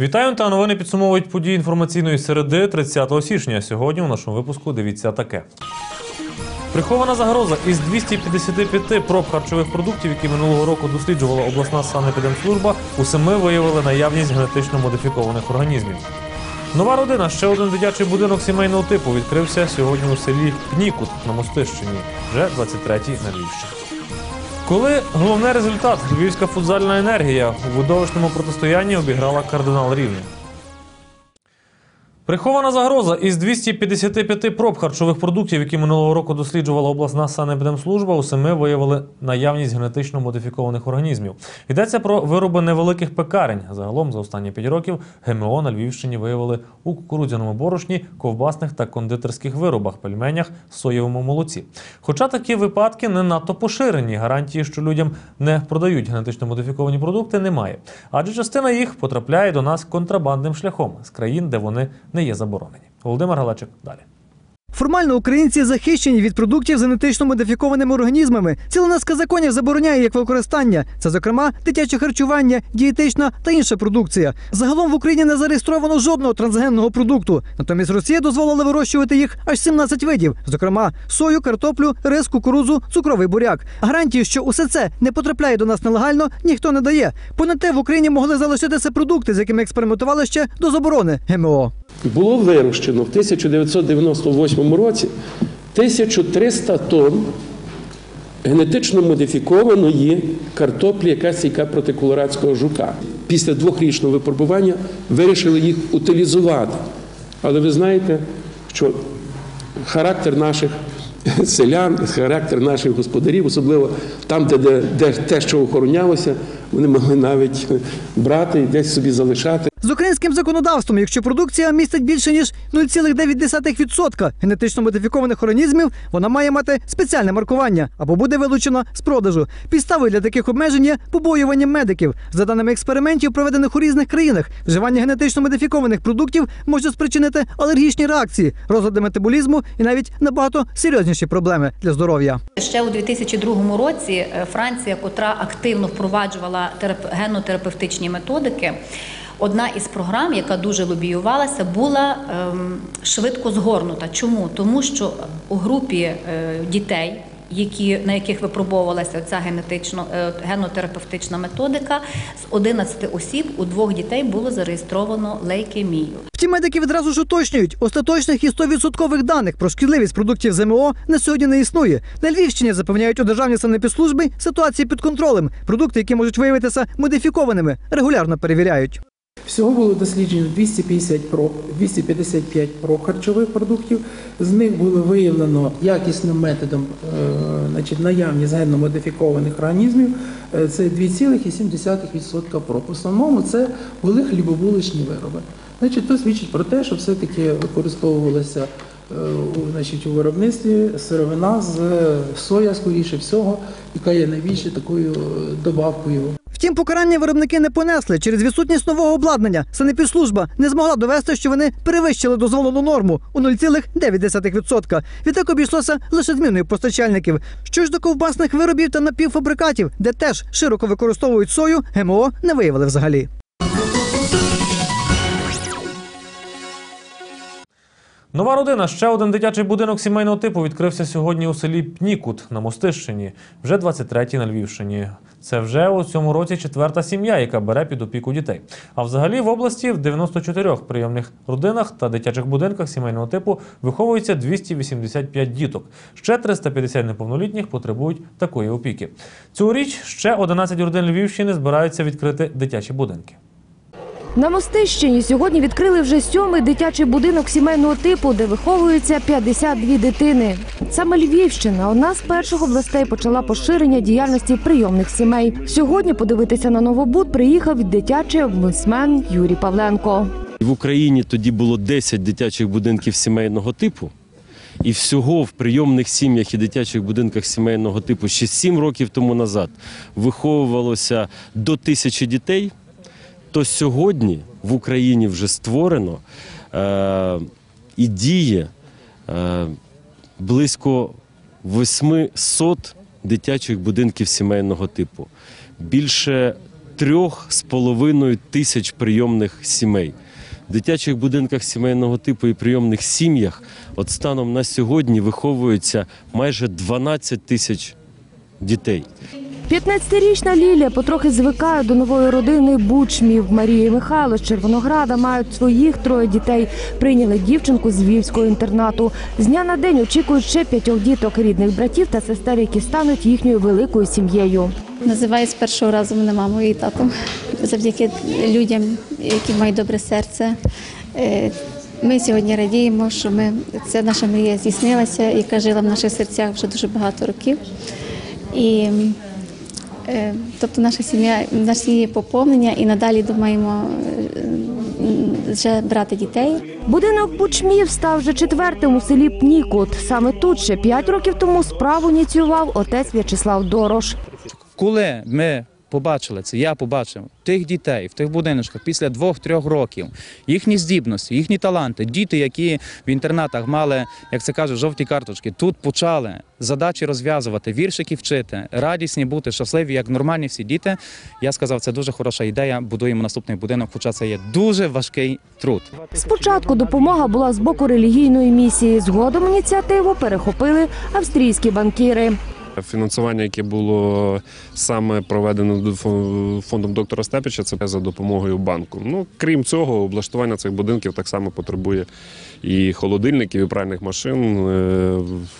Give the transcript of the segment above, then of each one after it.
Вітаю та новини підсумовують події інформаційної середи 30 січня. Сьогодні у нашому випуску дивіться таке. Прихована загроза із 255 проб харчових продуктів, які минулого року досліджувала обласна санепідемслужба, у семи виявили наявність генетично модифікованих організмів. Нова родина, ще один дитячий будинок сімейного типу, відкрився сьогодні у селі Пнікут на Мостищині, вже 23-й на Львівщині. Коли головний результат львівська футзальна енергія у видовищному протистоянні обіграла кардинал рівня. Прихована загроза із 255 проб харчових продуктів, які минулого року досліджувала обласна санепідемслужба, у семи виявили наявність генетично модифікованих організмів. Йдеться про вироби невеликих пекарень. Загалом за останні 5 років ГМО на Львівщині виявили у кукурудзяному борошні, ковбасних та кондитерських виробах, пельменях, соєвому молоці. Хоча такі випадки не надто поширені, гарантії, що людям не продають генетично модифіковані продукти, немає. Адже частина їх потрапляє до нас контрабандним шляхом з країн, де вони не є заборонені. Володимир Галачик далі. Формально українці захищені від продуктів з генетично модифікованими організмами. Ціла низка законів забороняє їх використання. Це, зокрема, дитяче харчування, дієтична та інша продукція. Загалом в Україні не зареєстровано жодного трансгенного продукту. Натомість Росія дозволила вирощувати їх аж 17 видів, зокрема сою, картоплю, рис, кукурузу, цукровий буряк. Гарантії, що усе це не потрапляє до нас нелегально, ніхто не дає. Понад те в Україні могли залишитися продукти, з якими експериментували ще до заборони ГМО. Було вирощено в 1998 році 1300 тонн генетично модифікованої картоплі, яка стійка проти колорадського жука. Після двохрічного випробування вирішили їх утилізувати. Але ви знаєте, що характер наших селян, характер наших господарів, особливо там, де, де, де те, що охоронялося, вони могли навіть брати і десь собі залишати. З українським законодавством, якщо продукція містить більше ніж 0,9% генетично модифікованих організмів, вона має мати спеціальне маркування або буде вилучена з продажу. Підставою для таких обмежень є побоювання медиків. За даними експериментів, проведених у різних країнах, вживання генетично модифікованих продуктів може спричинити алергічні реакції, розлади метаболізму і навіть набагато серйозніші проблеми для здоров'я. Ще у 2002 році е, Франція, котра активно впроваджувала терап- генотерапевтичні методики, одна із програм, яка дуже лобіювалася, була ем, швидко згорнута. Чому? Тому що у групі е, дітей. Які, на яких випробовувалася ця генетично е, геннотерапевтична методика, з 11 осіб у двох дітей було зареєстровано лейкемію. Втім, медики відразу ж уточнюють, остаточних і 100% даних про шкідливість продуктів ЗМО на сьогодні не існує. На Львівщині запевняють у державній санепідслужбі ситуація під контролем. Продукти, які можуть виявитися модифікованими, регулярно перевіряють. Всього було досліджено 250 проб, 255 проб харчових продуктів. З них було виявлено якісним методом е, значить, наявність генно-модифікованих організмів. Е, Це 2,7% проб. В основному це були хлібобуличні вироби. Значить, то свідчить про те, що все-таки використовувалася е, значить, у виробництві сировина з соя, скоріше всього, яка є найбільше такою добавкою Втім, покарання виробники не понесли через відсутність нового обладнання. Санепідслужба не змогла довести, що вони перевищили дозволену норму у 0,9%. Відтак обійшлося лише зміною постачальників. Що ж до ковбасних виробів та напівфабрикатів, де теж широко використовують сою, ГМО не виявили взагалі. Нова родина. Ще один дитячий будинок сімейного типу відкрився сьогодні у селі Пнікут на Мостищині, вже 23-й на Львівщині. Це вже у цьому році четверта сім'я, яка бере під опіку дітей. А взагалі в області в 94 прийомних родинах та дитячих будинках сімейного типу виховується 285 діток. Ще 350 неповнолітніх потребують такої опіки. Цьогоріч ще 11 родин Львівщини збираються відкрити дитячі будинки. На Мостищині сьогодні відкрили вже сьомий дитячий будинок сімейного типу, де виховуються 52 дитини. Саме Львівщина одна з перших областей почала поширення діяльності прийомних сімей. Сьогодні подивитися на новобуд приїхав дитячий омбудсмен Юрій Павленко. В Україні тоді було 10 дитячих будинків сімейного типу. І всього в прийомних сім'ях і дитячих будинках сімейного типу ще 7 років тому назад виховувалося до тисячі дітей. То сьогодні в Україні вже створено е, і діє е, близько 800 дитячих будинків сімейного типу. Більше трьох з половиною тисяч прийомних сімей. В дитячих будинках сімейного типу і прийомних сім'ях от станом на сьогодні виховується майже 12 тисяч дітей. 15-річна Лілія потрохи звикає до нової родини Бучмів. Марія Михайло з Червонограда мають своїх троє дітей. Прийняли дівчинку з львівського інтернату. З дня на день очікують ще п'ятьох діток, рідних братів та сестер, які стануть їхньою великою сім'єю. Називаю з першого разу мене мамою і татом. Завдяки людям, які мають добре серце. Е, Ми сьогодні радіємо, що ми, це наша мрія здійснилася, яка жила в наших серцях вже дуже багато років. І тобто наша сім'я, наші є поповнення і надалі думаємо е, вже брати дітей. Будинок Бучмів став вже четвертим у селі Пнікут. Саме тут ще п'ять років тому справу ініціював отець В'ячеслав Дорош. Коли ми побачили це, я побачив тих дітей в тих будиночках після двох-трьох років, їхні здібності, їхні таланти, діти, які в інтернатах мали, як це кажуть, жовті карточки, тут почали задачі розв'язувати, віршики вчити, радісні бути, щасливі, як нормальні всі діти. Я сказав, це дуже хороша ідея. Будуємо наступний будинок, хоча це є дуже важкий труд. Спочатку допомога була з боку релігійної місії. Згодом ініціативу перехопили австрійські банкіри. Фінансування, яке було саме проведено до фо- фондом доктора Степіча, це за допомогою банку. Ну крім цього, облаштування цих будинків так само потребує і холодильників, і пральних машин. Е,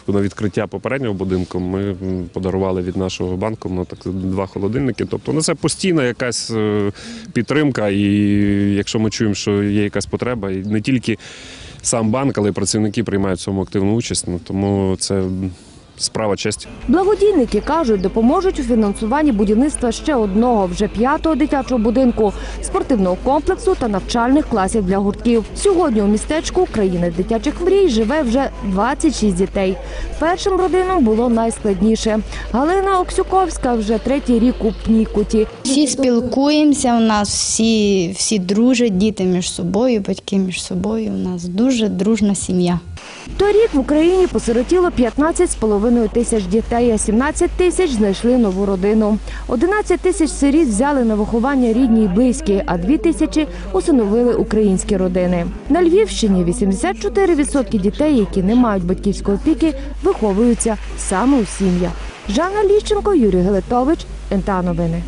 На відкриття попереднього будинку ми подарували від нашого банку ну, так, два холодильники. Тобто ну, це постійна якась е, підтримка, і якщо ми чуємо, що є якась потреба, і не тільки сам банк, але й працівники приймають в цьому активну участь. Ну, тому це справа честі. Благодійники кажуть, допоможуть у фінансуванні будівництва ще одного, вже п'ятого дитячого будинку, спортивного комплексу та навчальних класів для гуртків. Сьогодні у містечку країни дитячих мрій живе вже 26 дітей. Першим родинам було найскладніше. Галина Оксюковська вже третій рік у Пнікуті. Всі спілкуємося, у нас всі, всі дружать, діти між собою, батьки між собою. У нас дуже дружна сім'я. Торік в Україні посиротіло 15,5 тисяч дітей, а 17 тисяч знайшли нову родину. 11 тисяч сиріт взяли на виховання рідні й близькі, а 2 тисячі усиновили українські родини. На Львівщині 84% дітей, які не мають батьківської опіки, виховуються саме у сім'ях. Жанна Ліщенко, Юрій Гелетович, НТА Новини.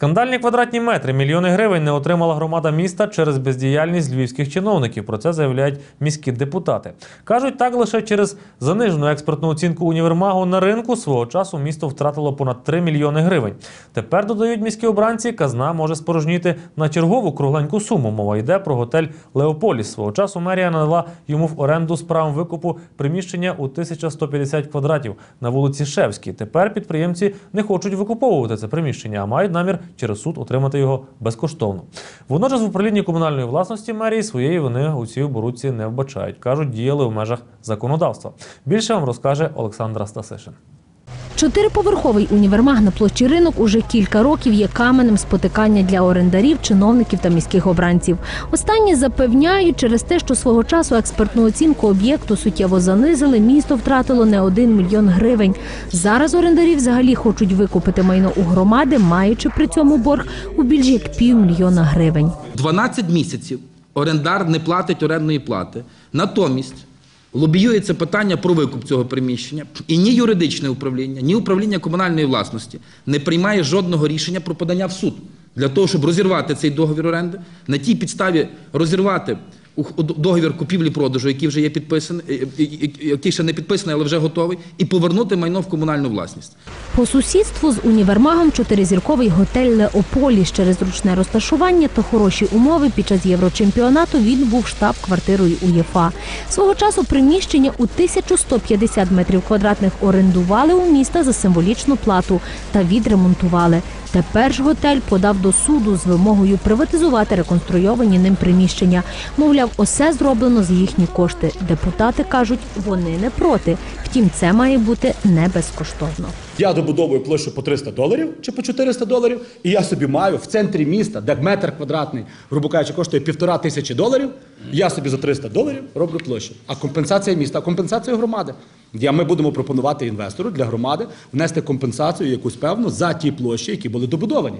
Скандальні квадратні метри, мільйони гривень не отримала громада міста через бездіяльність львівських чиновників. Про це заявляють міські депутати. Кажуть, так лише через занижену експертну оцінку універмагу на ринку свого часу місто втратило понад 3 мільйони гривень. Тепер додають міські обранці, казна може спорожніти на чергову кругленьку суму. Мова йде про готель Леополіс. Свого часу мерія надала йому в оренду з правом викупу приміщення у 1150 квадратів на вулиці Шевській. Тепер підприємці не хочуть викуповувати це приміщення, а мають намір через суд отримати його безкоштовно. Водночас в управлінні комунальної власності мерії своєї вини у цій оборудці не вбачають. кажуть, діяли в межах законодавства. Більше вам розкаже Олександра Стасишин. Чотириповерховий універмаг на площі ринок уже кілька років є каменем спотикання для орендарів, чиновників та міських обранців. Останні запевняють, через те, що свого часу експертну оцінку об'єкту суттєво занизили, місто втратило не один мільйон гривень. Зараз орендарі взагалі хочуть викупити майно у громади, маючи при цьому борг у більш як півмільйона гривень. 12 місяців орендар не платить орендної плати. Натомість лобіюється питання про викуп цього приміщення, і ні юридичне управління, ні управління комунальної власності не приймає жодного рішення про подання в суд для того, щоб розірвати цей договір оренди, на тій підставі розірвати договір купівлі-продажу, який вже є підписаний, е, е, е, який ще не підписаний, але вже готовий, і повернути майно в комунальну власність. По сусідству з універмагом чотиризірковий готель Леополіс через зручне розташування та хороші умови під час єврочемпіонату він був штаб-квартирою УЄФА. Свого часу приміщення у 1150 метрів квадратних орендували у міста за символічну плату та відремонтували. Тепер ж готель подав до суду з вимогою приватизувати реконструйовані ним приміщення. Мовляв, усе зроблено за їхні кошти. Депутати кажуть, вони не проти. Втім, це має бути не безкоштовно. Я добудовую площу по 300 доларів чи по 400 доларів, і я собі маю в центрі міста, де метр квадратний, грубо кажучи, коштує півтора тисячі доларів. Я собі за 300 доларів роблю площу. А компенсація міста, а компенсація громади. Де ми будемо пропонувати інвестору для громади внести компенсацію якусь певну за ті площі, які були добудовані.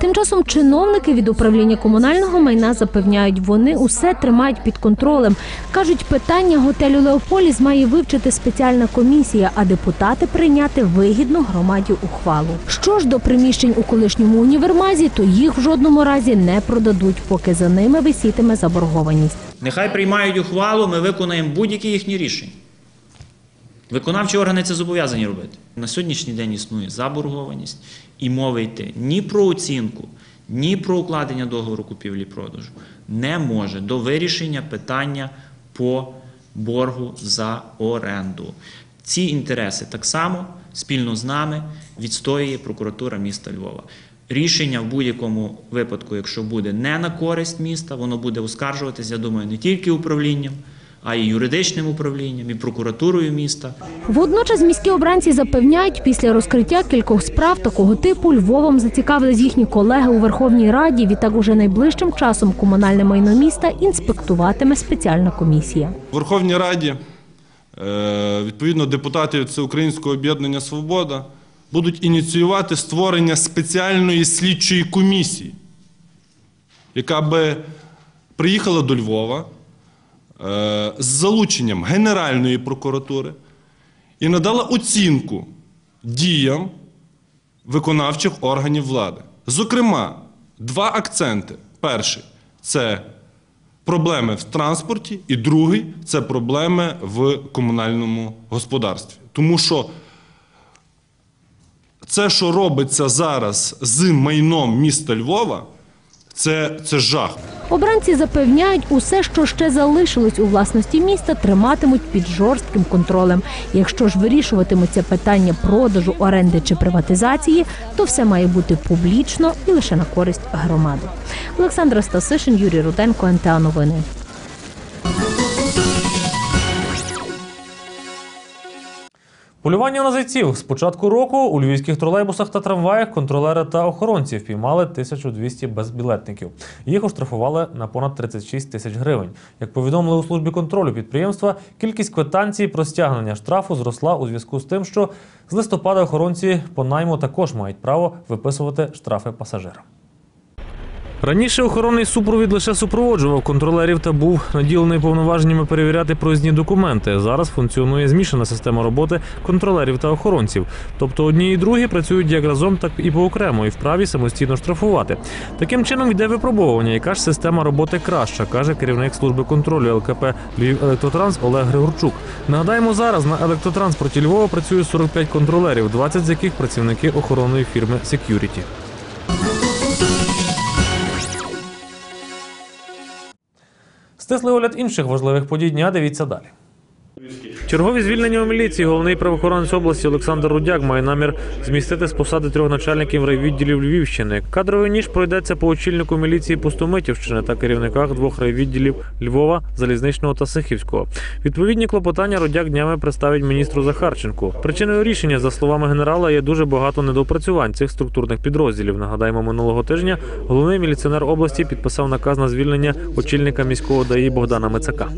Тим часом чиновники від управління комунального майна запевняють, вони усе тримають під контролем. кажуть, питання готелю Леополіс має вивчити спеціальна комісія, а депутати прийняти вигідну громаді ухвалу. Що ж до приміщень у колишньому універмазі, то їх в жодному разі не продадуть, поки за ними висітиме заборгованість. Нехай приймають ухвалу, ми виконаємо будь-які їхні рішення. Виконавчі органи це зобов'язані робити. На сьогоднішній день існує заборгованість, і мови йти ні про оцінку, ні про укладення договору купівлі-продажу не може до вирішення питання по боргу за оренду. Ці інтереси так само спільно з нами відстоює прокуратура міста Львова. Рішення в будь-якому випадку, якщо буде не на користь міста, воно буде оскаржуватися, я думаю, не тільки управлінням, а й юридичним управлінням, і прокуратурою міста. Водночас міські обранці запевняють, після розкриття кількох справ такого типу Львовом зацікавились їхні колеги у Верховній Раді. Відтак уже найближчим часом комунальне майно міста інспектуватиме спеціальна комісія. В Верховній Раді е, відповідно депутати Всеукраїнського об'єднання Свобода будуть ініціювати створення спеціальної слідчої комісії, яка би приїхала до Львова з залученням Генеральної прокуратури і надала оцінку діям виконавчих органів влади. Зокрема, два акценти. Перший це проблеми в транспорті, і другий це проблеми в комунальному господарстві. Тому що це, що робиться зараз з майном міста Львова, це, це жах. Обранці запевняють, усе, що ще залишилось у власності міста, триматимуть під жорстким контролем. Якщо ж вирішуватимуться питання продажу, оренди чи приватизації, то все має бути публічно і лише на користь громади. Олександра Стасишин, Юрій Руденко, НТА Новини. Полювання на зайців з початку року у львівських тролейбусах та трамваях контролери та охоронці впіймали 1200 безбілетників. Їх оштрафували на понад 36 тисяч гривень. Як повідомили у службі контролю підприємства, кількість квитанцій про стягнення штрафу зросла у зв'язку з тим, що з листопада охоронці по найму також мають право виписувати штрафи пасажирам. Раніше охоронний супровід лише супроводжував контролерів та був наділений повноваженнями перевіряти проїзні документи. Зараз функціонує змішана система роботи контролерів та охоронців. Тобто одні і другі працюють як разом, так і поокремо, і вправі самостійно штрафувати. Таким чином йде випробовування, яка ж система роботи краща, каже керівник служби контролю ЛКП Львів Електротранс Олег Григорчук. Нагадаємо, зараз на електротранспорті Львова працює 45 контролерів, 20 з яких працівники охоронної фірми Security. Стислий огляд інших важливих подій дня. Дивіться далі. Чергові звільнення у міліції. Головний правоохоронець області Олександр Рудяк має намір змістити з посади трьох начальників райвідділів Львівщини. Кадровий ніж пройдеться по очільнику міліції Пустомитівщини та керівниках двох райвідділів Львова, Залізничного та Сихівського. Відповідні клопотання Рудяк днями представить міністру Захарченку. Причиною рішення, за словами генерала, є дуже багато недопрацювань цих структурних підрозділів. Нагадаємо, минулого тижня головний міліціонер області підписав наказ на звільнення очільника міського ДАІ Богдана Мицака.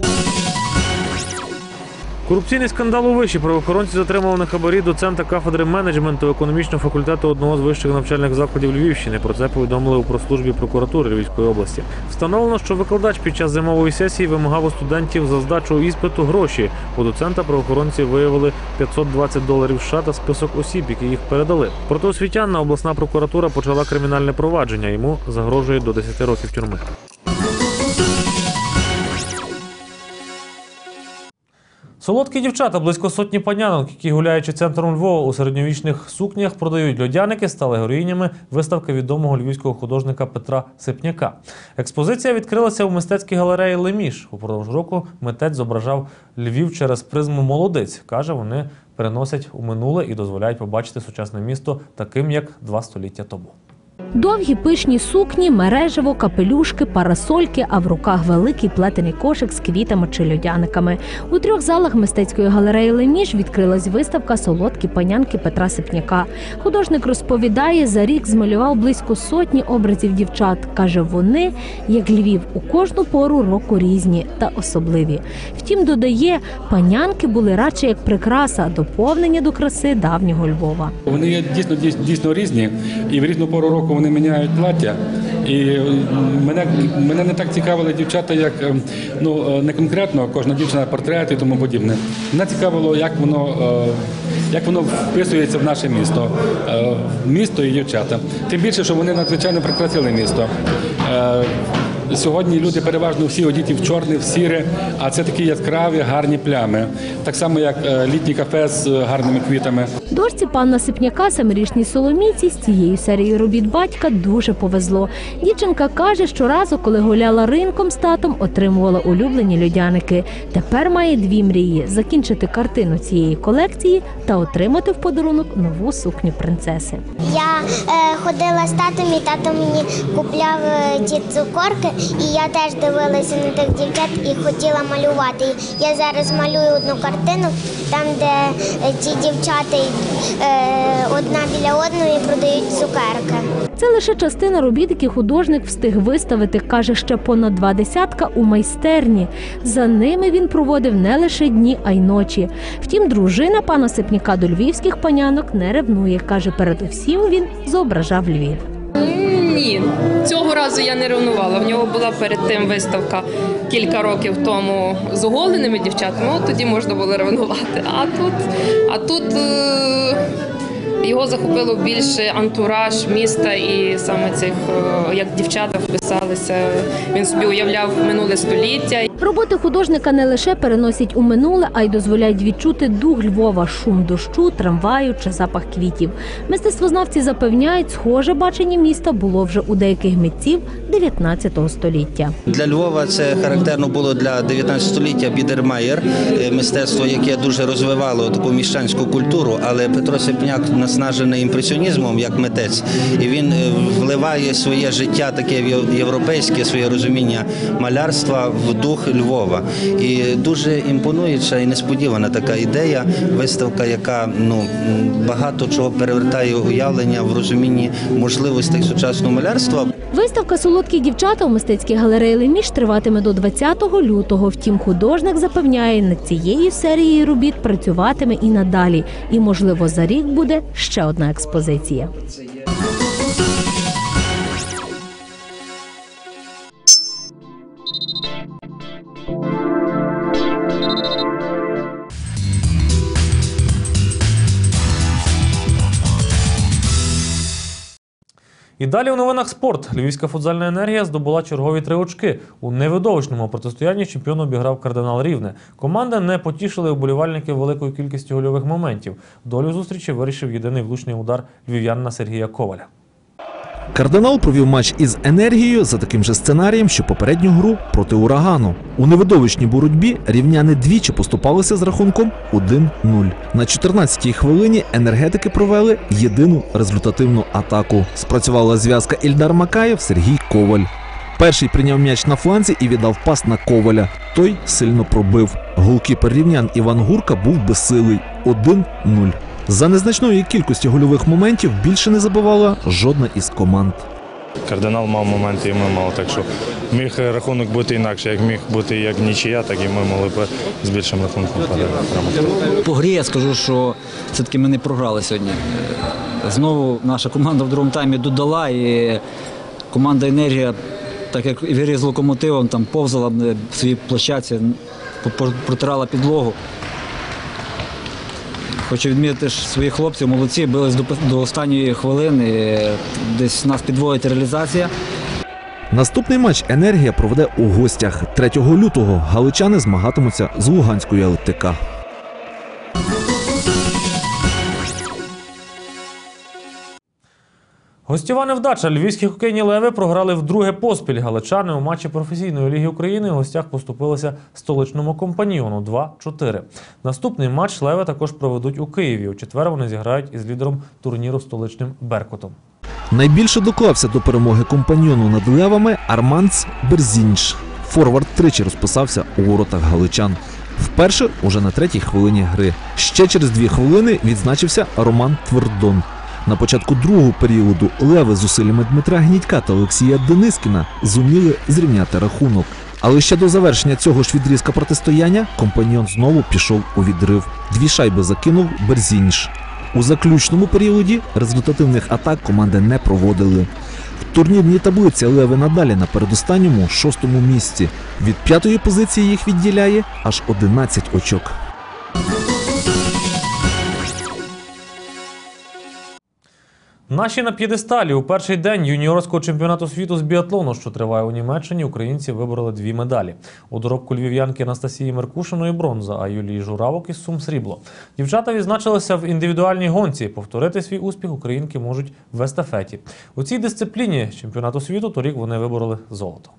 Корупційний скандал у виші правоохоронці затримали на хабарі доцента кафедри менеджменту економічного факультету одного з вищих навчальних закладів Львівщини. Про це повідомили у прес-службі прокуратури Львівської області. Встановлено, що викладач під час зимової сесії вимагав у студентів за здачу іспиту гроші. У доцента правоохоронці виявили 520 доларів США та список осіб, які їх передали. Проти освітянна обласна прокуратура почала кримінальне провадження. Йому загрожує до 10 років тюрми. Солодкі дівчата, близько сотні панянок, які гуляючи центром Львова у середньовічних сукнях, продають льодяники, стали героїнями виставки відомого львівського художника Петра Сипняка. Експозиція відкрилася у мистецькій галереї Леміш. Упродовж року митець зображав Львів через призму молодиць. каже, вони переносять у минуле і дозволяють побачити сучасне місто таким, як два століття тому. Довгі пишні сукні, мережево, капелюшки, парасольки, а в руках великий плетений кошик з квітами чи льодяниками. У трьох залах мистецької галереї Леміш відкрилась виставка Солодкі панянки Петра Сипняка. Художник розповідає, за рік змалював близько сотні образів дівчат. каже, вони, як Львів, у кожну пору року різні та особливі. Втім, додає, панянки були радше як прикраса, доповнення до краси давнього Львова. Вони дійсно дійсно, дійсно різні, і в різну пору року вони міняють плаття. І мене, мене не так цікавили дівчата, як е, ну е, не конкретно кожна дівчина портрет і тому подібне. Мене цікавило, як воно, е, як воно вписується в наше місто, Е, місто і дівчата. Тим більше, що вони надзвичайно прикрасили місто. Е, Сьогодні люди переважно всі одіті в чорне, в сіре, а це такі яскраві, гарні плями. Так само, як е, літній кафе з е, гарними квітами. Дочці пана Сипняка, семирічній Соломійці, з цією серією робіт батька дуже повезло. Дівчинка каже, що разу, коли гуляла ринком з татом, отримувала улюблені льодяники. Тепер має дві мрії: закінчити картину цієї колекції та отримати в подарунок нову сукню принцеси. Я е, ходила з татом, і тато мені купляв е, ті цукорки, і я теж дивилася на тих дівчат і хотіла малювати. Я зараз малюю одну картину, там, де е, ті дівчата е, одна біля одної продають цукерки. Це лише частина робіт, які художник встиг виставити, каже ще понад два десятка у майстерні. За ними він проводив не лише дні, а й ночі. Втім, дружина пана Сипняка до львівських панянок не ревнує. каже, передусім він зображав Львів. Ні, цього разу я не ревнувала. В нього була перед тим виставка кілька років тому з оголеними дівчатами. От тоді можна було ревнувати. А тут, а тут е, його захопило більше антураж міста і саме цих, е, як дівчата вписалися. Він собі уявляв минуле століття. Роботи художника не лише переносять у минуле, а й дозволяють відчути дух Львова, шум дощу, трамваю чи запах квітів. Мистецтвознавці запевняють, схоже бачення міста було вже у деяких митців 19 століття. Для Львова це характерно було для 19 століття Бідермаєр, е, мистецтво, яке дуже розвивало таку міщанську культуру, але Петро Сипняк наснажений імпресіонізмом як митець, і він е, вливає своє життя, таке в європейське, своє розуміння малярства в дух Львова. І дуже імпонуюча і несподівана така ідея, виставка, яка ну багато чого перевертає уявлення в розумінні можливостей сучасного малярства. Виставка Солодкі дівчата у мистецькій галереї Леміш триватиме до 20 лютого. Втім, художник запевняє, над цією серією робіт працюватиме і надалі. І, можливо, за рік буде ще одна експозиція. І далі у новинах спорт. Львівська футзальна енергія здобула чергові три очки. У невидовищному протистоянні чемпіон обіграв кардинал Рівне. Команда не потішили уболівальники великою кількістю гольових моментів. Долю зустрічі вирішив єдиний влучний удар львів'янина Сергія Коваля. Кардинал провів матч із енергією за таким же сценарієм, що попередню гру проти урагану. У невидовищній боротьбі рівняни двічі поступалися з рахунком 1-0. На 14-й хвилині енергетики провели єдину результативну атаку. Спрацювала зв'язка Ільдар Макаєв Сергій Коваль. Перший прийняв м'яч на фланзі і віддав пас на Коваля. Той сильно пробив. Голкіпер рівнян Іван Гурка був безсилий 1-0. За незначної кількості гольових моментів більше не забивала жодна із команд. Кардинал мав моменти, і ми мали. Так що міг рахунок бути інакше. Як міг бути як нічия, так і ми могли б з більшим рахунком перемогти. По грі я скажу, що все-таки ми не програли сьогодні. Знову наша команда в другому таймі додала, і команда енергія, так як і в грі з локомотивом, там повзала в своїй площадці, протирала підлогу. Хочу відмітити що свої хлопці, молодці, бились до, до останньої хвилини. е, Десь нас підводить реалізація. Наступний матч енергія проведе у гостях 3 лютого. Галичани змагатимуться з Луганською ЛТК. Гостєва невдача. Львівські хокейні леви програли вдруге поспіль. Галичани у матчі професійної ліги України у гостях поступилися столичному компаньйону 2-4. Наступний матч леви також проведуть у Києві. У четвер вони зіграють із лідером турніру столичним Беркутом. Найбільше доклався до перемоги компаньйону над левами Арманц Берзінч. Форвард тричі розписався у воротах галичан. Вперше уже на третій хвилині гри. Ще через дві хвилини відзначився Роман Твердон. На початку другого періоду леви з усиллями Дмитра Гнідька та Олексія Денискіна зуміли зрівняти рахунок. Але ще до завершення цього ж відрізка протистояння компаньйон знову пішов у відрив. Дві шайби закинув Берзініш. У заключному періоді результативних атак команди не проводили. В турнірній таблиці леви надалі на передостанньому шостому місці. Від п'ятої позиції їх відділяє аж 11 очок. Наші на п'єдесталі у перший день юніорського чемпіонату світу з біатлону, що триває у Німеччині, українці вибороли дві медалі. У доробку львів'янки Анастасії Меркушиної бронза, а Юлії Журавок із Сум срібло. Дівчата відзначилися в індивідуальній гонці. Повторити свій успіх українки можуть в естафеті. У цій дисципліні чемпіонату світу торік вони вибороли золото.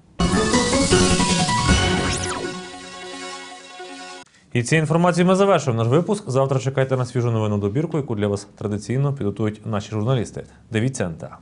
І цією інформацією ми завершуємо наш випуск. Завтра чекайте на свіжу новину добірку, яку для вас традиційно підготують наші журналісти. Дивіться НТА.